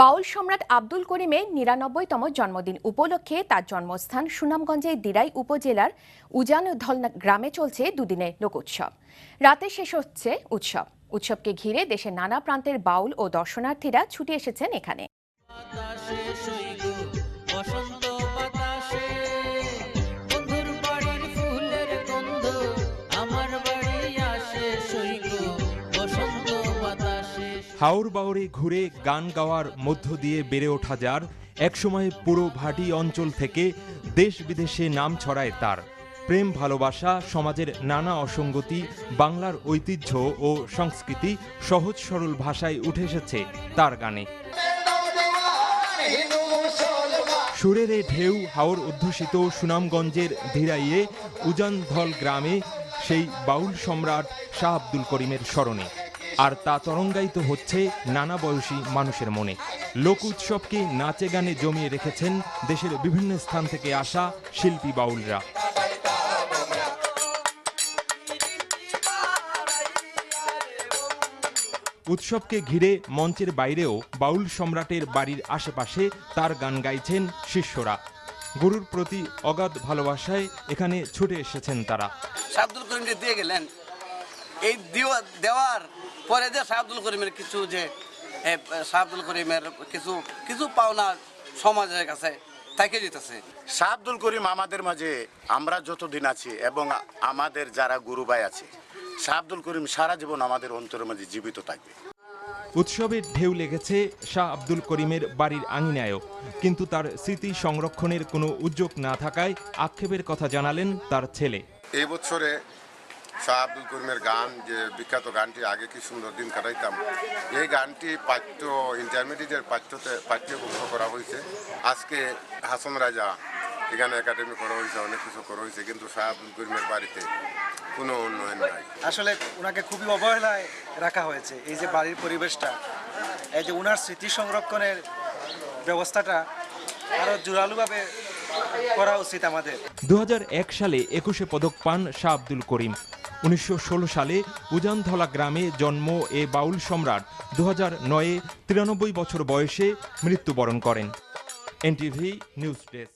বাউল সম্রাট আব্দুল করিমের নিরানব্বইতম জন্মদিন উপলক্ষে তার জন্মস্থান সুনামগঞ্জের দিরাই উপজেলার উজানধল গ্রামে চলছে দুদিনের লোক উৎসব রাতে শেষ হচ্ছে উৎসব। উৎসবকে ঘিরে দেশের নানা প্রান্তের বাউল ও দর্শনার্থীরা ছুটে এসেছেন এখানে। আমার বাড়ি আসে হাওর বাওরে ঘুরে গান গাওয়ার মধ্য দিয়ে বেড়ে ওঠা যার একসময় পুরো ভাটি অঞ্চল থেকে দেশ বিদেশে নাম ছড়ায় তার। প্রেম, ভালোবাসা, সমাজের নানা অসঙ্গতি, বাংলার ঐতিহ্য ও সংস্কৃতি সহজ সরল ভাষায় উঠে এসেছে তার গানে। সুরের ঢেউ হাওর অধ্যুষিত সুনামগঞ্জের ধীরাইয়ে উজানধল গ্রামে সেই বাউল সম্রাট শাহ আব্দুল করিমের স্মরণে। আর তা তরঙ্গায়িত হচ্ছে নানা বয়সী মানুষের মনে। লোক উৎসবকে নাচে গানে জমিয়ে রেখেছেন দেশের বিভিন্ন স্থান থেকে আসা শিল্পী বাউলরা। উৎসবকে ঘিরে মঞ্চের বাইরেও বাউল সম্রাটের বাড়ির আশেপাশে তার গান গাইছেন শিষ্যরা। গুরুর প্রতি অগাধ ভালোবাসায় এখানে ছুটে এসেছেন তারা। দিয়ে গেলেন। এই দিও- দেওয়ার পরে যে শাহ আব্দুল করিমের কিছু যে এ, শাহ আব্দুল করিমের কিছু কিছু পাওনা সমাজের কাছে তাকে দিতেছে। শাহ আব্দুল করিম আমাদের মাঝে আমরা যতদিন আছি এবং আমাদের যারা গুরু ভাই আছে শাহ আব্দুল করিম সারা জীবন আমাদের অন্তরের মাঝে জীবিত থাকবে। উৎসবের ঢেউ লেগেছে শাহ আব্দুল করিমের বাড়ির আঙিনায়ও। কিন্তু তার স্মৃতি সংরক্ষণের কোনো উদ্যোগ না থাকায় আক্ষেপের কথা জানালেন তার ছেলে। এই বছরে শাহ আব্দুল করিমের গান, যে বিখ্যাত গানটি, আগে কি সুন্দর দিন কাটাইতাম, এই গানটি পাঠ্য ইন্টারমিডিয়েটের পাঠ্যতে পাঠ্যভুক্ত করা হয়েছে। আজকে হাসন রাজা, এখানে একাডেমি করা হয়েছে, অনেক কিছু করা হয়েছে, কিন্তু শাহ আব্দুল করিমের বাড়িতে কোনো উন্নয়ন নাই। আসলে ওনাকে খুবই অবহেলায় রাখা হয়েছে, এই যে বাড়ির পরিবেশটা, এই যে ওনার স্মৃতি সংরক্ষণের ব্যবস্থাটা আরও জোরালোভাবে করা উচিত আমাদের। দু হাজার এক সালে একুশে পদক পান শাহ আব্দুল করিম। উনিশশো ষোলো সালে উজানধলা গ্রামে জন্ম এ বাউল সম্রাট। দু হাজার নয়ে তিরানব্বই বছর বয়সে মৃত্যুবরণ করেন। NTV news desk.